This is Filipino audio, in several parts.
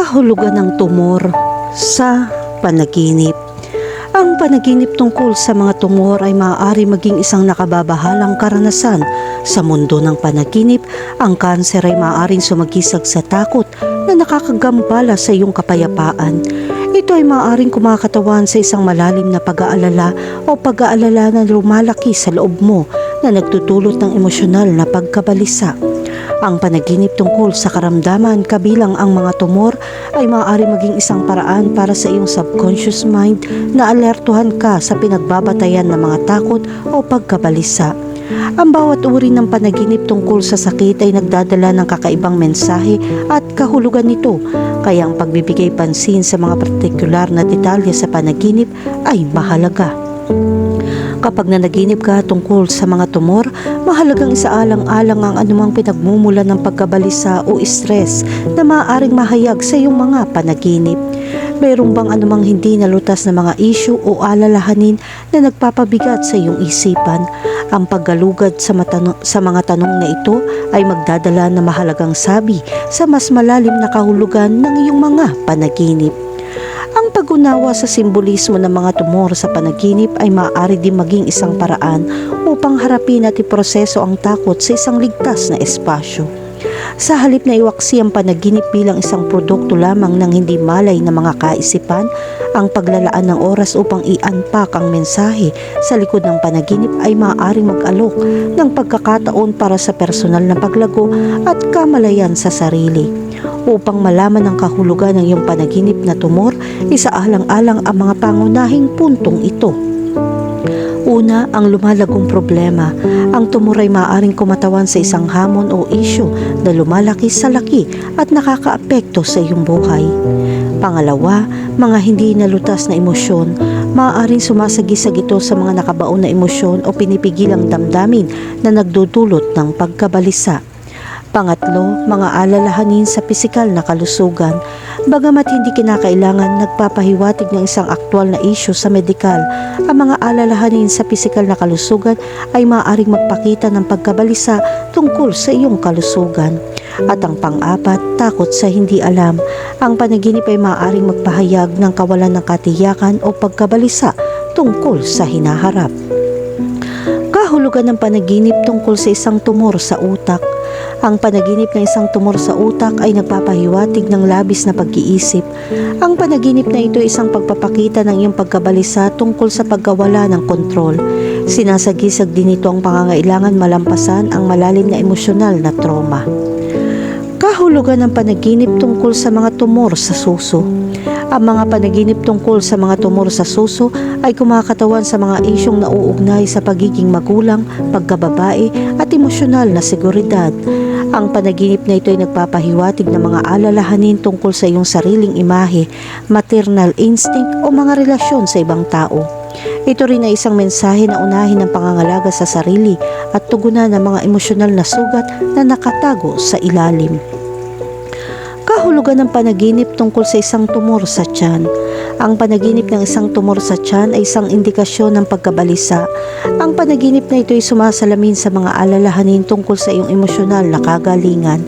kahulugan ng tumor sa panaginip. Ang panaginip tungkol sa mga tumor ay maaari maging isang nakababahalang karanasan. Sa mundo ng panaginip, ang kanser ay maaaring sumagisag sa takot na nakakagambala sa iyong kapayapaan. Ito ay maaaring kumakatawan sa isang malalim na pag-aalala o pag-aalala na lumalaki sa loob mo na nagtutulot ng emosyonal na pagkabalisa. Ang panaginip tungkol sa karamdaman kabilang ang mga tumor ay maaari maging isang paraan para sa iyong subconscious mind na alertuhan ka sa pinagbabatayan ng mga takot o pagkabalisa. Ang bawat uri ng panaginip tungkol sa sakit ay nagdadala ng kakaibang mensahe at kahulugan nito, kaya ang pagbibigay pansin sa mga partikular na detalye sa panaginip ay mahalaga. Kapag nanaginip ka tungkol sa mga tumor, mahalagang isaalang-alang ang anumang pinagmumula ng pagkabalisa o stress na maaaring mahayag sa iyong mga panaginip. Mayroon bang anumang hindi nalutas na mga issue o alalahanin na nagpapabigat sa iyong isipan? Ang paggalugad sa, matano- sa mga tanong na ito ay magdadala ng mahalagang sabi sa mas malalim na kahulugan ng iyong mga panaginip. Ang pag-unawa sa simbolismo ng mga tumor sa panaginip ay maaari din maging isang paraan upang harapin at iproseso ang takot sa isang ligtas na espasyo. Sa halip na iwaksi ang panaginip bilang isang produkto lamang ng hindi malay na mga kaisipan, ang paglalaan ng oras upang i-unpack ang mensahe sa likod ng panaginip ay maaaring mag-alok ng pagkakataon para sa personal na paglago at kamalayan sa sarili. Upang malaman ang kahulugan ng iyong panaginip na tumor, isaalang-alang ang mga pangunahing puntong ito. Una, ang lumalagong problema. Ang tumor ay maaaring kumatawan sa isang hamon o issue na lumalaki sa laki at nakakaapekto sa iyong buhay. Pangalawa, mga hindi nalutas na emosyon. Maaaring sumasagisag ito sa mga nakabaon na emosyon o pinipigilang damdamin na nagdudulot ng pagkabalisa. Pangatlo, mga alalahanin sa pisikal na kalusugan. Bagamat hindi kinakailangan nagpapahiwatig ng isang aktwal na issue sa medikal, ang mga alalahanin sa pisikal na kalusugan ay maaaring magpakita ng pagkabalisa tungkol sa iyong kalusugan. At ang pang-apat, takot sa hindi alam. Ang panaginip ay maaaring magpahayag ng kawalan ng katiyakan o pagkabalisa tungkol sa hinaharap. Kahulugan ng panaginip tungkol sa isang tumor sa utak. Ang panaginip ng isang tumor sa utak ay nagpapahiwatig ng labis na pag-iisip. Ang panaginip na ito ay isang pagpapakita ng iyong pagkabalisa tungkol sa pagkawala ng kontrol. Sinasagisag din ito ang pangangailangan malampasan ang malalim na emosyonal na trauma. Kahulugan ng panaginip tungkol sa mga tumor sa suso. Ang mga panaginip tungkol sa mga tumor sa suso ay kumakatawan sa mga isyong nauugnay sa pagiging magulang, pagkababae at emosyonal na seguridad. Ang panaginip na ito ay nagpapahiwatig ng mga alalahanin tungkol sa iyong sariling imahe, maternal instinct o mga relasyon sa ibang tao. Ito rin ay isang mensahe na unahin ng pangangalaga sa sarili at tugunan ng mga emosyonal na sugat na nakatago sa ilalim kahulugan ng panaginip tungkol sa isang tumor sa tiyan. Ang panaginip ng isang tumor sa tiyan ay isang indikasyon ng pagkabalisa. Ang panaginip na ito ay sumasalamin sa mga alalahanin tungkol sa iyong emosyonal na kagalingan.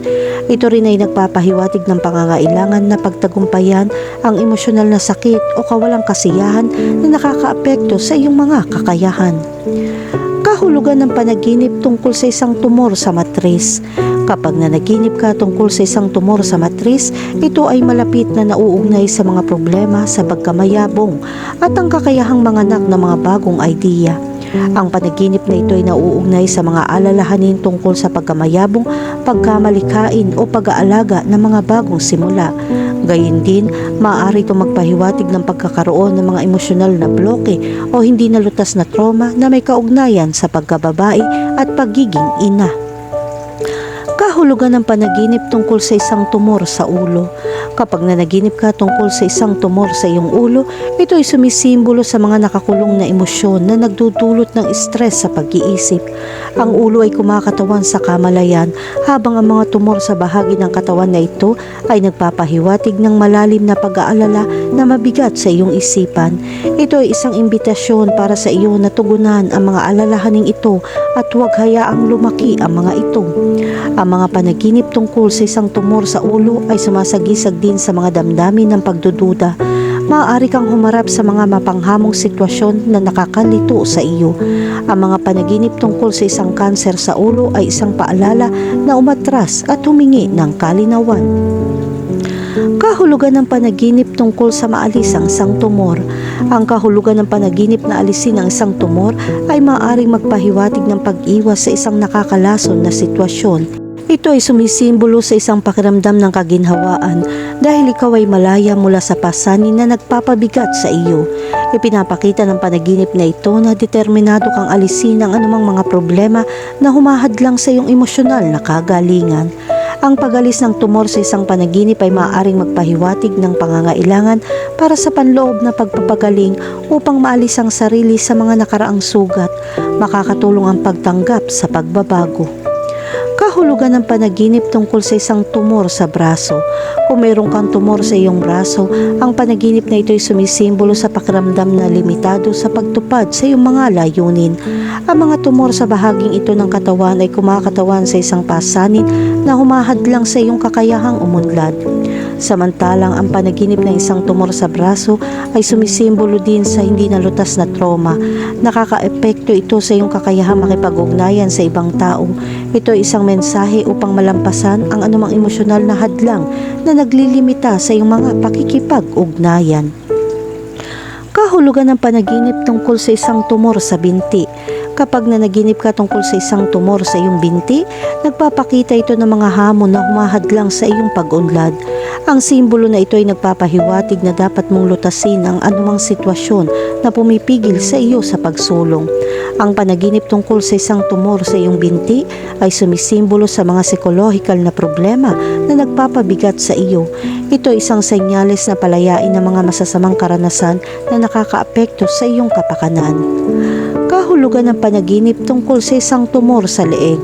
Ito rin ay nagpapahiwatig ng pangangailangan na pagtagumpayan ang emosyonal na sakit o kawalang kasiyahan na nakakaapekto sa iyong mga kakayahan. Kahulugan ng panaginip tungkol sa isang tumor sa matris. Kapag nanaginip ka tungkol sa isang tumor sa matris, ito ay malapit na nauugnay sa mga problema sa pagkamayabong at ang kakayahang manganak ng mga bagong idea. Ang panaginip na ito ay nauugnay sa mga alalahanin tungkol sa pagkamayabong, pagkamalikain o pag-aalaga ng mga bagong simula. Gayun din, maaari itong magpahiwatig ng pagkakaroon ng mga emosyonal na bloke o hindi nalutas na trauma na may kaugnayan sa pagkababae at pagiging ina. Kahulugan ng panaginip tungkol sa isang tumor sa ulo. Kapag nanaginip ka tungkol sa isang tumor sa iyong ulo, ito ay sumisimbolo sa mga nakakulong na emosyon na nagdudulot ng stress sa pag-iisip. Ang ulo ay kumakatawan sa kamalayan habang ang mga tumor sa bahagi ng katawan na ito ay nagpapahiwatig ng malalim na pag-aalala na mabigat sa iyong isipan. Ito ay isang imbitasyon para sa iyo na tugunan ang mga alalahaning ito at huwag hayaang lumaki ang mga ito. Ang mga panaginip tungkol sa isang tumor sa ulo ay sumasagisag din sa mga damdamin ng pagdududa. Maaari kang humarap sa mga mapanghamong sitwasyon na nakakalito sa iyo. Ang mga panaginip tungkol sa isang kanser sa ulo ay isang paalala na umatras at humingi ng kalinawan. Kahulugan ng panaginip tungkol sa maalis ang isang tumor. Ang kahulugan ng panaginip na alisin ang isang tumor ay maaaring magpahiwatig ng pag-iwas sa isang nakakalason na sitwasyon. Ito ay sumisimbolo sa isang pakiramdam ng kaginhawaan dahil ikaw ay malaya mula sa pasanin na nagpapabigat sa iyo. Ipinapakita ng panaginip na ito na determinado kang alisin ang anumang mga problema na humahadlang sa iyong emosyonal na kagalingan. Ang pagalis ng tumor sa isang panaginip ay maaaring magpahiwatig ng pangangailangan para sa panloob na pagpapagaling upang maalis ang sarili sa mga nakaraang sugat. Makakatulong ang pagtanggap sa pagbabago. Kahulugan ng panaginip tungkol sa isang tumor sa braso. Kung mayroon kang tumor sa iyong braso, ang panaginip na ito ay sumisimbolo sa pakiramdam na limitado sa pagtupad sa iyong mga layunin. Ang mga tumor sa bahaging ito ng katawan ay kumakatawan sa isang pasanin na humahadlang sa iyong kakayahang umunlad. Samantalang ang panaginip ng isang tumor sa braso ay sumisimbolo din sa hindi nalutas na trauma. Nakakaepekto ito sa iyong kakayahang makipag-ugnayan sa ibang tao. Ito ay isang mensahe upang malampasan ang anumang emosyonal na hadlang na naglilimita sa iyong mga pakikipag-ugnayan. Kahulugan ng panaginip tungkol sa isang tumor sa binti. Kapag nanaginip ka tungkol sa isang tumor sa iyong binti, nagpapakita ito ng mga hamon na humahadlang sa iyong pag-unlad. Ang simbolo na ito ay nagpapahiwatig na dapat mong lutasin ang anumang sitwasyon na pumipigil sa iyo sa pagsulong. Ang panaginip tungkol sa isang tumor sa iyong binti ay sumisimbolo sa mga psikolohikal na problema na nagpapabigat sa iyo. Ito ay isang senyales na palayain ng mga masasamang karanasan na nakakaapekto sa iyong kapakanan. Kahulugan ng panaginip tungkol sa isang tumor sa leeg.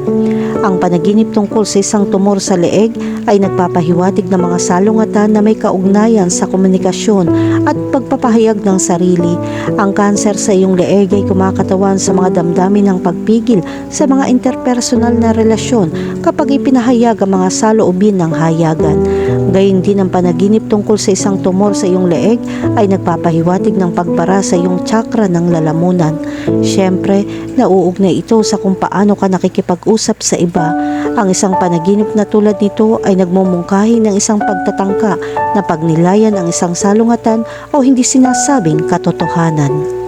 Ang panaginip tungkol sa isang tumor sa leeg ay nagpapahiwatig ng mga salungatan na may kaugnayan sa komunikasyon at pagpapahayag ng sarili. Ang kanser sa iyong leeg ay kumakatawan sa mga damdamin ng pagpigil sa mga interpersonal na relasyon kapag ipinahayag ang mga saloobin ng hayagan. Gayun din ang panaginip tungkol sa isang tumor sa iyong leeg ay nagpapahiwatig ng pagbara sa iyong chakra ng lalamunan. Siyempre, nauugnay ito sa kung paano ka nakikipag-usap sa iba. Ang isang panaginip na tulad nito ay nagmumungkahi ng isang pagtatangka na pagnilayan ang isang salungatan o hindi sinasabing katotohanan.